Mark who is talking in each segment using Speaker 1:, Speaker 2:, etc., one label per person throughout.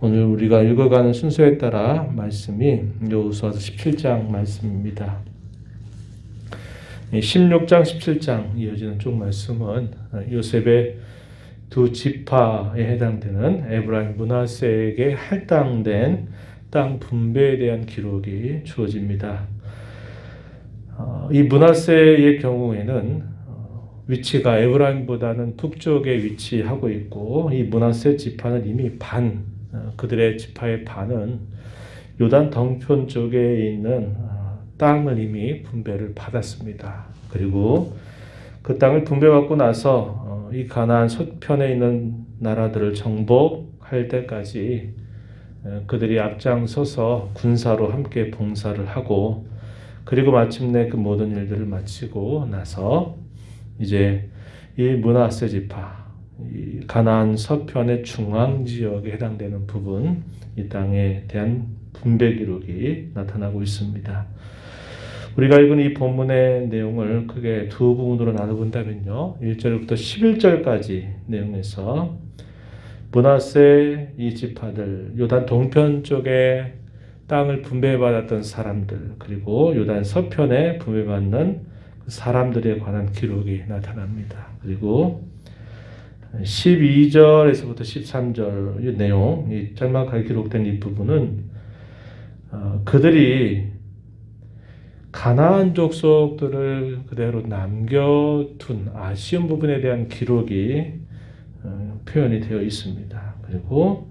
Speaker 1: 오늘 우리가 읽어가는 순서에 따라 말씀이 여호수아서 17장 말씀입니다. 16장, 17장 이어지는 쪽 말씀은 요셉의 두 지파에 해당되는 에브라임 문하세에게 할당된 땅 분배에 대한 기록이 주어집니다. 어, 이 문하세의 경우에는 어, 위치가 에브라임보다는 북쪽에 위치하고 있고 이 문하세 지파는 이미 반 어, 그들의 지파의 반은 요단 덩편 쪽에 있는 땅을 이미 분배를 받았습니다. 그리고 그 땅을 분배받고 나서 이 가나안 서편에 있는 나라들을 정복할 때까지 그들이 앞장서서 군사로 함께 봉사를 하고 그리고 마침내 그 모든 일들을 마치고 나서 이제 이 문하세 지파 이 가나안 서편의 중앙 지역에 해당되는 부분 이 땅에 대한 분배 기록이 나타나고 있습니다. 우리가 읽은 이 본문의 내용을 크게 두 부분으로 나눠본다면요. 1절부터 11절까지 내용에서 문하세 이 지파들 요단 동편 쪽에 땅을 분배받았던 사람들 그리고 요단 서편에 분배받는 사람들에 관한 기록이 나타납니다. 그리고 12절에서부터 13절 이 내용, 이 짤막하게 기록된 이 부분은 어, 그들이 가나안 족속들을 그대로 남겨둔 아쉬운 부분에 대한 기록이 어, 표현이 되어 있습니다. 그리고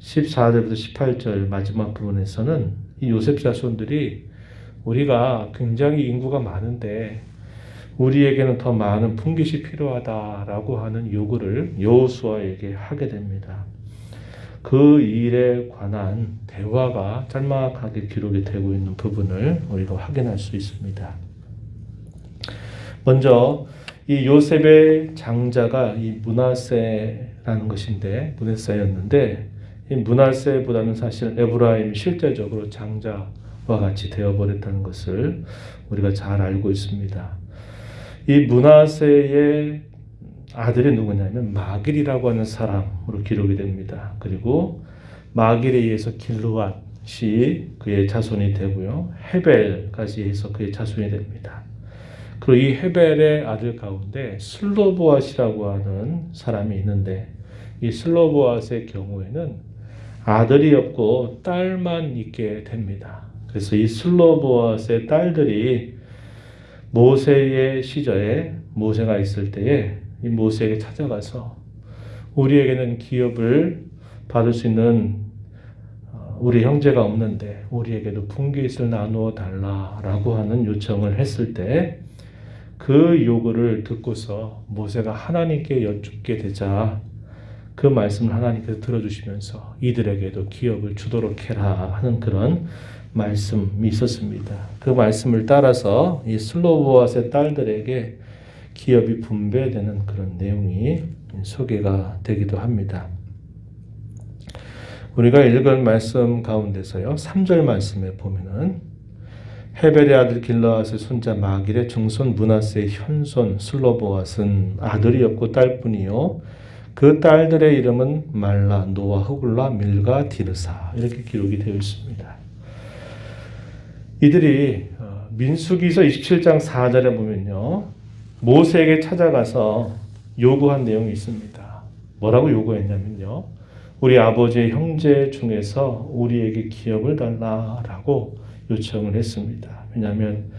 Speaker 1: 14절부터 18절 마지막 부분에서는 이 요셉 자손들이 우리가 굉장히 인구가 많은데 우리에게는 더 많은 풍깃이 필요하다라고 하는 요구를 여호수아에게 하게 됩니다. 그 일에 관한 대화가 짤막하게 기록이 되고 있는 부분을 우리가 확인할 수 있습니다. 먼저 이 요셉의 장자가 이 문하세라는 것인데 문하세였는데 이 문하세보다는 사실 에브라임이 실제적으로 장자와 같이 되어버렸다는 것을 우리가 잘 알고 있습니다. 이 문하세의 아들이 누구냐면 마길이라고 하는 사람으로 기록이 됩니다. 그리고 마길에 의해서 길루앗이 그의 자손이 되고요. 헤벨까지 해서 그의 자손이 됩니다. 그리고 이 헤벨의 아들 가운데 슬로보앗이라고 하는 사람이 있는데 이 슬로보앗의 경우에는 아들이 없고 딸만 있게 됩니다. 그래서 이 슬로보앗의 딸들이 모세의 시절에 모세가 있을 때에 이 모세에게 찾아가서 우리에게는 기업을 받을 수 있는 어, 우리 형제가 없는데 우리에게도 분깃을 나누어 달라라고 하는 요청을 했을 때 그 요구를 듣고서 모세가 하나님께 여쭙게 되자 그 말씀을 하나님께서 들어주시면서 이들에게도 기업을 주도록 해라 하는 그런 말씀이 있었습니다. 그 말씀을 따라서 이 슬로보아스의 딸들에게 기업이 분배되는 그런 내용이 소개가 되기도 합니다. 우리가 읽은 말씀 가운데서요. 3절 말씀에 보면은 헤벨의 아들 길라앗의 손자 마길의 증손 문하세의 현손 슬로보앗은 아들이 없고 딸뿐이요. 그 딸들의 이름은 말라, 노아, 후글라, 밀가, 디르사 이렇게 기록이 되어 있습니다. 이들이 어, 민수기서 27장 4절에 보면요. 모세에게 찾아가서 요구한 내용이 있습니다. 뭐라고 요구했냐면요. 우리 아버지의 형제 중에서 우리에게 기업을 달라라고 요청을 했습니다. 왜냐하면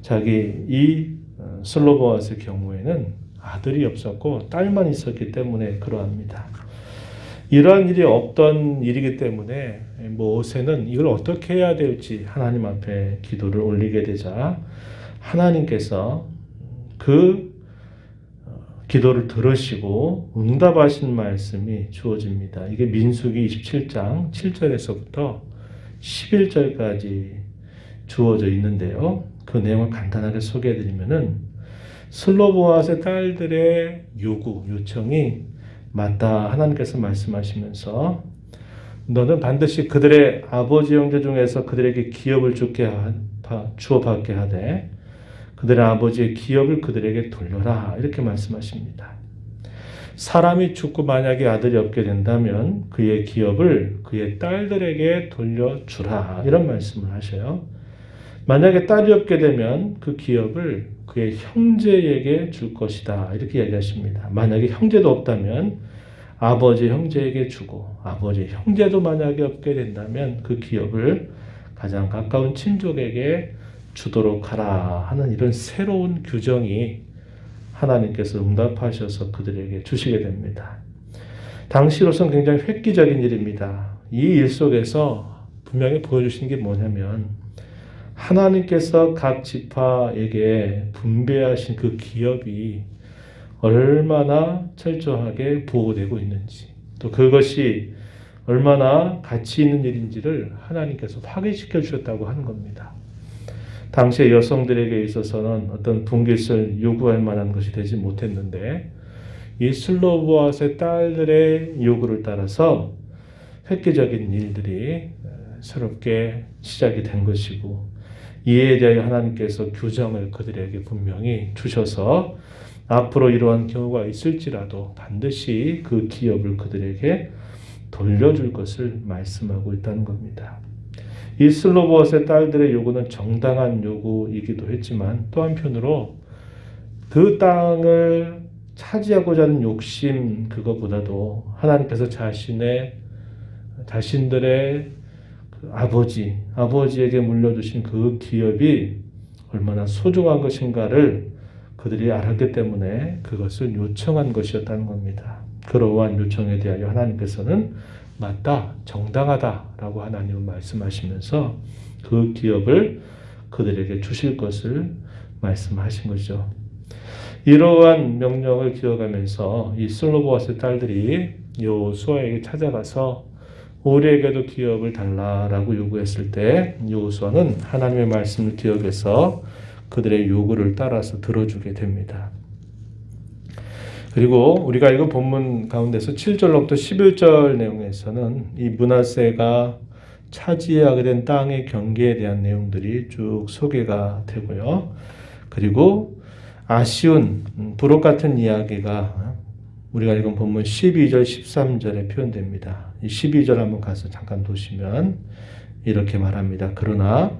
Speaker 1: 자기 이 어, 슬로보아스의 경우에는 아들이 없었고 딸만 있었기 때문에 그러합니다. 이러한 일이 없던 일이기 때문에 모세는 이걸 어떻게 해야 될지 하나님 앞에 기도를 올리게 되자 하나님께서 그 어, 기도를 들으시고 응답하신 말씀이 주어집니다. 이게 민수기 27장 7절에서부터 11절까지 주어져 있는데요. 그 내용을 간단하게 소개해 드리면은 슬로보아스의 딸들의 요구, 요청이 맞다. 하나님께서 말씀하시면서 너는 반드시 그들의 아버지 형제 중에서 그들에게 기업을 주게 주어 받게 하되 그들의 아버지의 기업을 그들에게 돌려라. 이렇게 말씀하십니다. 사람이 죽고 만약에 아들이 없게 된다면 그의 기업을 그의 딸들에게 돌려주라. 이런 말씀을 하셔요. 만약에 딸이 없게 되면 그 기업을 그의 형제에게 줄 것이다. 이렇게 이야기하십니다. 만약에 형제도 없다면 아버지 형제에게 주고 아버지 형제도 만약에 없게 된다면 그 기업을 가장 가까운 친족에게 주도록 하라 하는 이런 새로운 규정이 하나님께서 응답하셔서 그들에게 주시게 됩니다. 당시로선 굉장히 획기적인 일입니다. 이 일 속에서 분명히 보여주신 게 뭐냐면 하나님께서 각 지파에게 분배하신 그 기업이 얼마나 철저하게 보호되고 있는지 또 그것이 얼마나 가치 있는 일인지를 하나님께서 확인시켜 주셨다고 하는 겁니다. 당시의 여성들에게 있어서는 어떤 분깃을 요구할 만한 것이 되지 못했는데 이 슬로보아스의 딸들의 요구를 따라서 획기적인 일들이 새롭게 시작이 된 것이고 이에 대하여 하나님께서 규정을 그들에게 분명히 주셔서 앞으로 이러한 경우가 있을지라도 반드시 그 기업을 그들에게 돌려줄 것을 말씀하고 있다는 겁니다. 이 슬로보스의 딸들의 요구는 정당한 요구이기도 했지만 또 한편으로 그 땅을 차지하고자 하는 욕심 그것보다도 하나님께서 자신의 자신들의 그 아버지 아버지에게 물려주신 그 기업이 얼마나 소중한 것인가를 그들이 알았기 때문에 그것을 요청한 것이었다는 겁니다. 그러한 요청에 대하여 하나님께서는 맞다, 정당하다라고 하나님은 말씀하시면서 그 기업을 그들에게 주실 것을 말씀하신 거죠. 이러한 명령을 기억하면서 이 슬로보아스 딸들이 요수아에게 찾아가서 우리에게도 기업을 달라라고 요구했을 때 요수아는 하나님의 말씀을 기억해서 그들의 요구를 따라서 들어주게 됩니다. 그리고 우리가 읽은 본문 가운데서 7절로부터 11절 내용에서는 이 문하세가 차지하게 된 땅의 경계에 대한 내용들이 쭉 소개가 되고요. 그리고 아쉬운 음, 부록 같은 이야기가 우리가 읽은 본문 12절 13절에 표현됩니다. 이 12절 한번 가서 잠깐 보시면 이렇게 말합니다. 그러나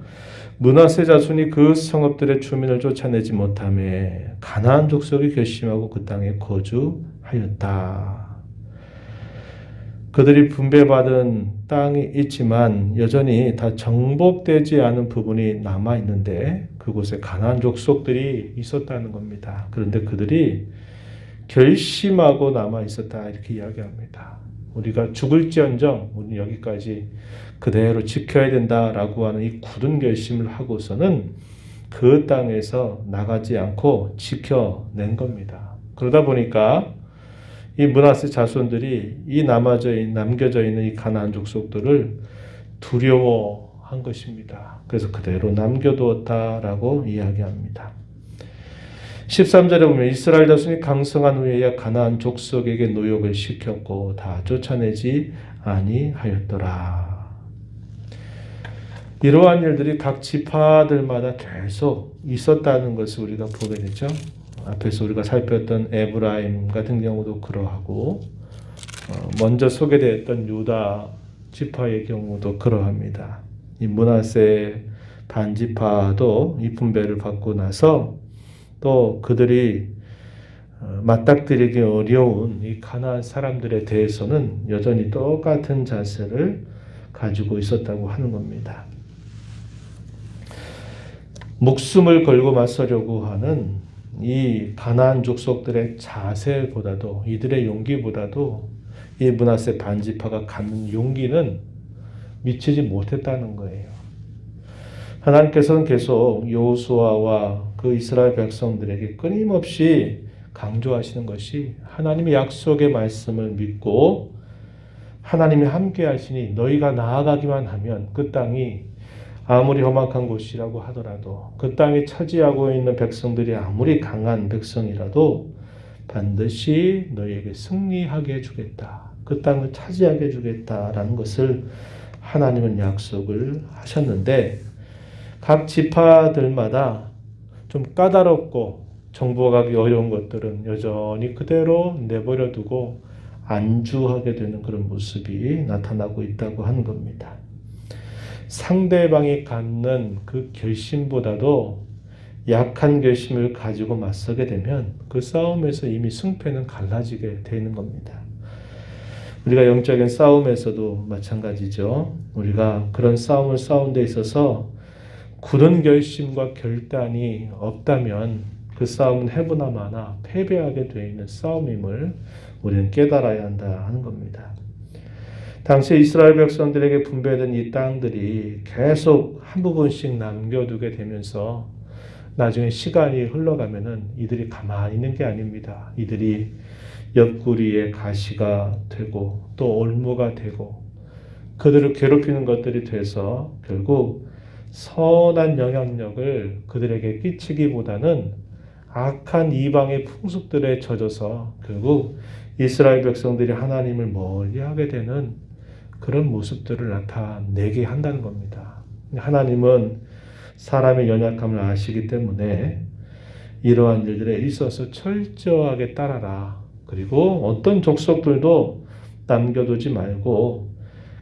Speaker 1: 문하세 자손이 그 성읍들의 주민을 쫓아내지 못함에 가나안 족속이 결심하고 그 땅에 거주하였다. 그들이 분배받은 땅이 있지만 여전히 다 정복되지 않은 부분이 남아 있는데 그곳에 가나안 족속들이 있었다는 겁니다. 그런데 그들이 결심하고 남아 있었다 이렇게 이야기합니다. 우리가 죽을지언정 우리 여기까지 그대로 지켜야 된다라고 하는 이 굳은 결심을 하고서는 그 땅에서 나가지 않고 지켜낸 겁니다. 그러다 보니까 이 문하세 자손들이 이 남아져 있는, 남겨져 있는 이 가나안 족속들을 두려워한 것입니다. 그래서 그대로 남겨두었다라고 이야기합니다. 13절에 보면 이스라엘 자손이 강성한 후에야 가나안 족속에게 노역을 시켰고 다 쫓아내지 아니하였더라. 이러한 일들이 각 지파들마다 계속 있었다는 것을 우리가 보게 되죠. 앞에서 우리가 살폈던 에브라임 같은 경우도 그러하고 어, 먼저 소개되었던 유다 지파의 경우도 그러합니다. 이 문하세 반지파도 이 분배를 받고 나서 또 그들이 어, 맞닥뜨리기 어려운 이 가나안 사람들에 대해서는 여전히 똑같은 자세를 가지고 있었다고 하는 겁니다. 목숨을 걸고 맞서려고 하는 이 가나안 족속들의 자세보다도 이들의 용기보다도 이 문하세 반지파가 갖는 용기는 미치지 못했다는 거예요. 하나님께서는 계속 여호수아와 그 이스라엘 백성들에게 끊임없이 강조하시는 것이 하나님의 약속의 말씀을 믿고 하나님이 함께 하시니 너희가 나아가기만 하면 그 땅이 아무리 험악한 곳이라고 하더라도 그 땅에 차지하고 있는 백성들이 아무리 강한 백성이라도 반드시 너희에게 승리하게 해주겠다. 그 땅을 차지하게 해주겠다라는 것을 하나님은 약속을 하셨는데 각 지파들마다 좀 까다롭고 정복하기 어려운 것들은 여전히 그대로 내버려 두고 안주하게 되는 그런 모습이 나타나고 있다고 하는 겁니다. 상대방이 갖는 그 결심보다도 약한 결심을 가지고 맞서게 되면 그 싸움에서 이미 승패는 갈라지게 되는 겁니다. 우리가 영적인 싸움에서도 마찬가지죠. 우리가 그런 싸움을 싸운 데 있어서 굳은 결심과 결단이 없다면 그 싸움은 해보나 마나 패배하게 되어 있는 싸움임을 우리는 깨달아야 한다 하는 겁니다. 당시 이스라엘 백성들에게 분배된 이 땅들이 계속 한 부분씩 남겨두게 되면서 나중에 시간이 흘러가면은 이들이 가만히 있는 게 아닙니다. 이들이 옆구리에 가시가 되고 또 올무가 되고 그들을 괴롭히는 것들이 돼서 결국 선한 영향력을 그들에게 끼치기보다는 악한 이방의 풍습들에 젖어서 결국 이스라엘 백성들이 하나님을 멀리하게 되는 그런 모습들을 나타내게 한다는 겁니다. 하나님은 사람의 연약함을 아시기 때문에 이러한 일들에 있어서 철저하게 따라라. 그리고 어떤 족속들도 남겨두지 말고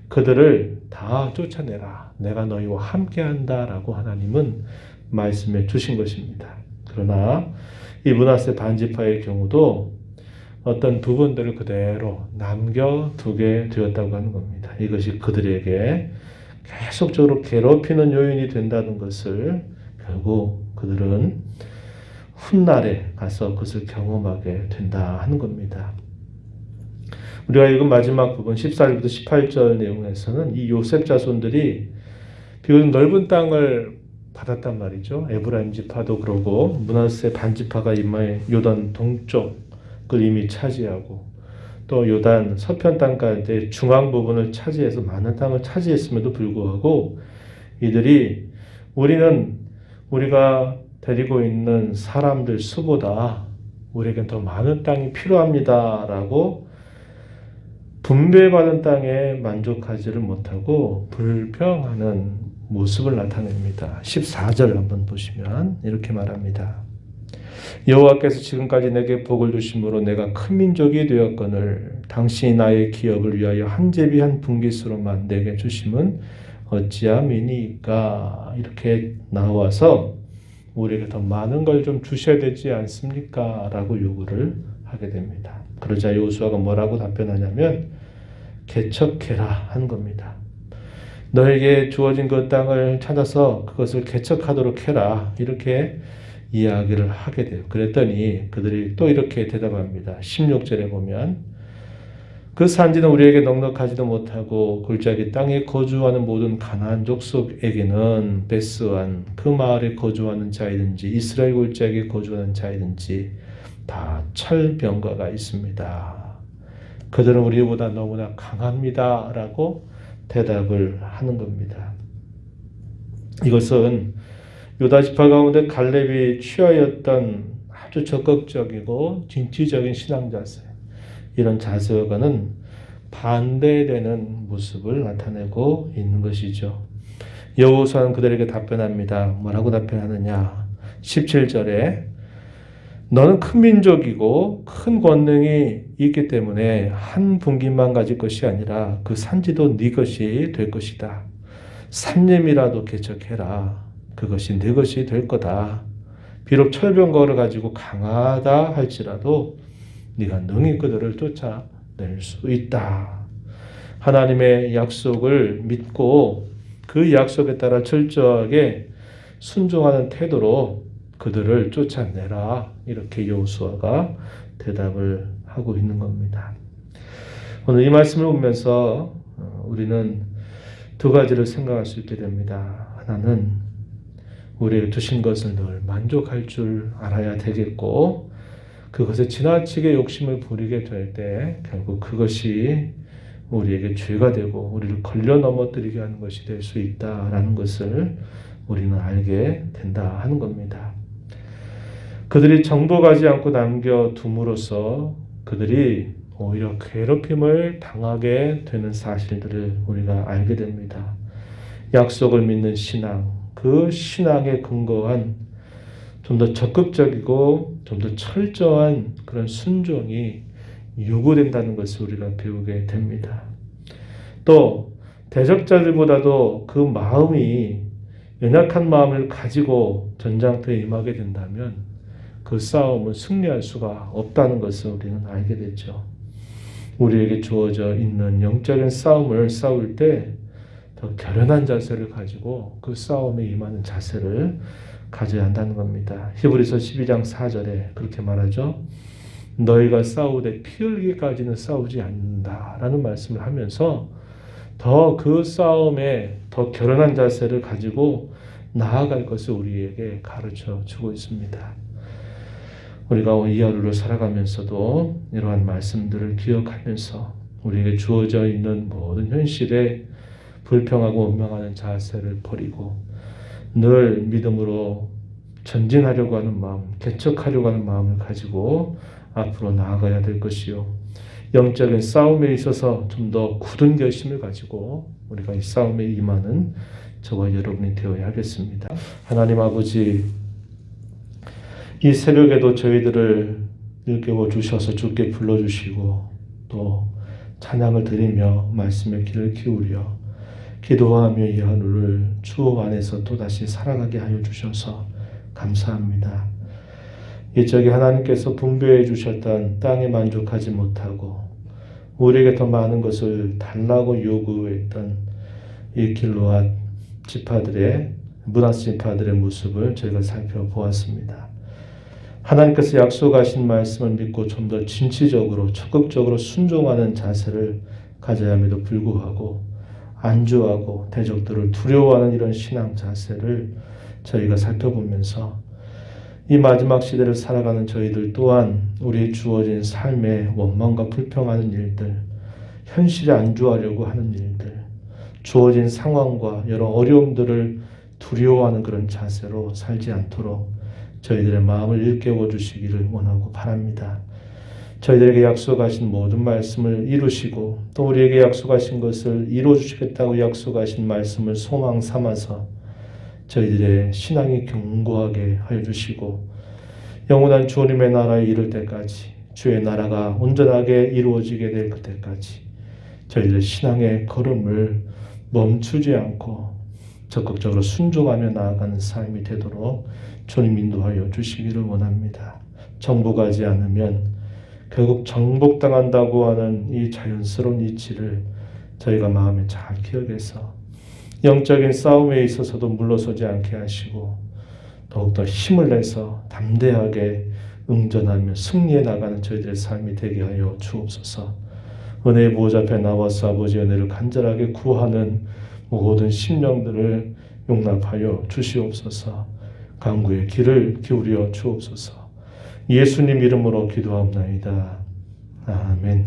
Speaker 1: 그들을 다 쫓아내라. 내가 너희와 함께 한다 라고 하나님은 말씀해 주신 것입니다. 그러나 이 문하세 반지파의 경우도 어떤 부분들을 그대로 남겨두게 되었다고 하는 겁니다. 이것이 그들에게 계속적으로 괴롭히는 요인이 된다는 것을 결국 그들은 훗날에 가서 그것을 경험하게 된다 하는 겁니다. 우리가 읽은 마지막 부분 14절부터 18절 내용에서는 이 요셉 자손들이 비교적 넓은 땅을 받았단 말이죠. 에브라임 지파도 그러고 문하세 반지파가 이마에 요단 동쪽을 이미 차지하고 또 요단 서편 땅까지 중앙 부분을 차지해서 많은 땅을 차지했음에도 불구하고 이들이 우리는 우리가 데리고 있는 사람들 수보다 우리에겐 더 많은 땅이 필요합니다라고 분배받은 땅에 만족하지를 못하고 불평하는 모습을 나타냅니다. 14절 한번 보시면 이렇게 말합니다. 여호와께서 지금까지 내게 복을 주심으로 내가 큰 민족이 되었거늘 당신이 나의 기업을 위하여 한 제비 한 분깃으로만 내게 주심은 어찌함이니까 이렇게 나와서 우리에게 더 많은 걸 좀 주셔야 되지 않습니까? 라고 요구를 하게 됩니다. 그러자 여호수아가 뭐라고 답변하냐면 개척해라 한 겁니다. 너에게 주어진 그 땅을 찾아서 그것을 개척하도록 해라. 이렇게 이야기를 하게 돼요. 그랬더니 그들이 또 이렇게 대답합니다. 16절에 보면 그 산지는 우리에게 넉넉하지도 못하고 골짜기 땅에 거주하는 모든 가나안 족속에게는 베스완 그 마을에 거주하는 자이든지 이스라엘 골짜기에 거주하는 자이든지 다 철병가가 있습니다. 그들은 우리보다 너무나 강합니다라고 대답을 하는 겁니다. 이것은 유다 지파 가운데 갈렙이 취하였던 아주 적극적이고 진취적인 신앙 자세 이런 자세와는 반대되는 모습을 나타내고 있는 것이죠. 여호수아는 그들에게 답변합니다. 뭐라고 답변하느냐? 17절에 너는 큰 민족이고 큰 권능이 있기 때문에 한 분깃만 가질 것이 아니라 그 산지도 네 것이 될 것이다. 삼념이라도 개척해라. 그것이 네 것이 될 거다. 비록 철병거를 가지고 강하다 할지라도 네가 능히 그들을 쫓아낼 수 있다. 하나님의 약속을 믿고 그 약속에 따라 철저하게 순종하는 태도로 그들을 쫓아내라. 이렇게 여호수아가 대답을 하고 있는 겁니다. 오늘 이 말씀을 보면서 어, 우리는 두 가지를 생각할 수 있게 됩니다. 하나는 우리에게 주신 것을 늘 만족할 줄 알아야 되겠고 그것에 지나치게 욕심을 부리게 될 때 결국 그것이 우리에게 죄가 되고 우리를 걸려 넘어뜨리게 하는 것이 될 수 있다라는 것을 우리는 알게 된다 하는 겁니다. 그들이 정복하지 않고 남겨둠으로써 그들이 오히려 괴롭힘을 당하게 되는 사실들을 우리가 알게 됩니다. 약속을 믿는 신앙, 그 신앙에 근거한 좀 더 적극적이고 좀 더 철저한 그런 순종이 요구된다는 것을 우리가 배우게 됩니다. 또 대적자들보다도 그 마음이 연약한 마음을 가지고 전장터에 임하게 된다면 그 싸움은 승리할 수가 없다는 것을 우리는 알게 되죠. 우리에게 주어져 있는 영적인 싸움을 싸울 때 더 결연한 자세를 가지고 그 싸움에 임하는 자세를 가져야 한다는 겁니다. 히브리서 12장 4절에 그렇게 말하죠. 너희가 싸우되 피 흘리기까지는 싸우지 않는다라는 말씀을 하면서 더 그 싸움에 더 결연한 자세를 가지고 나아갈 것을 우리에게 가르쳐 주고 있습니다. 우리가 이 하루를 살아가면서도 이러한 말씀들을 기억하면서 우리에게 주어져 있는 모든 현실에 불평하고 원망하는 자세를 버리고 늘 믿음으로 전진하려고 하는 마음, 개척하려고 하는 마음을 가지고 앞으로 나아가야 될 것이요. 영적인 싸움에 있어서 좀 더 굳은 결심을 가지고 우리가 이 싸움에 임하는 저와 여러분이 되어야 하겠습니다. 하나님 아버지, 이 새벽에도 저희들을 일깨워 주셔서 주께 불러주시고 또 찬양을 드리며 말씀의 귀를 기울여 기도하며 이 하루를 주 안에서 또다시 살아가게 하여 주셔서 감사합니다. 이적에 하나님께서 분배해 주셨던 땅에 만족하지 못하고 우리에게 더 많은 것을 달라고 요구했던 이 길로앗 지파들의 문화 지파들의 모습을 저희가 살펴보았습니다. 하나님께서 약속하신 말씀을 믿고 좀 더 진취적으로 적극적으로 순종하는 자세를 가져야 함에도 불구하고 안주하고 대적들을 두려워하는 이런 신앙 자세를 저희가 살펴보면서 이 마지막 시대를 살아가는 저희들 또한 우리 주어진 삶의 원망과 불평하는 일들, 현실에 안주하려고 하는 일들, 주어진 상황과 여러 어려움들을 두려워하는 그런 자세로 살지 않도록 저희들의 마음을 일깨워 주시기를 원하고 바랍니다. 저희들에게 약속하신 모든 말씀을 이루시고 또 우리에게 약속하신 것을 이루어 주시겠다고 약속하신 말씀을 소망 삼아서 저희들의 신앙이 견고하게 하여 주시고 영원한 주님의 나라에 이를 때까지 주의 나라가 온전하게 이루어지게 될 그때까지 저희들의 신앙의 걸음을 멈추지 않고 적극적으로 순종하며 나아가는 삶이 되도록 주님 인도하여 주시기를 원합니다. 정복하지 않으면 결국 정복당한다고 하는 이 자연스러운 이치를 저희가 마음에 잘 기억해서 영적인 싸움에 있어서도 물러서지 않게 하시고 더욱더 힘을 내서 담대하게 응전하며 승리해 나가는 저희들의 삶이 되게 하여 주옵소서. 은혜의 보좌 앞에 나와서 아버지 은혜를 간절하게 구하는 모든 심령들을 용납하여 주시옵소서. 강구의 길을 기울여 주옵소서. 예수님 이름으로 기도합나이다. 아멘.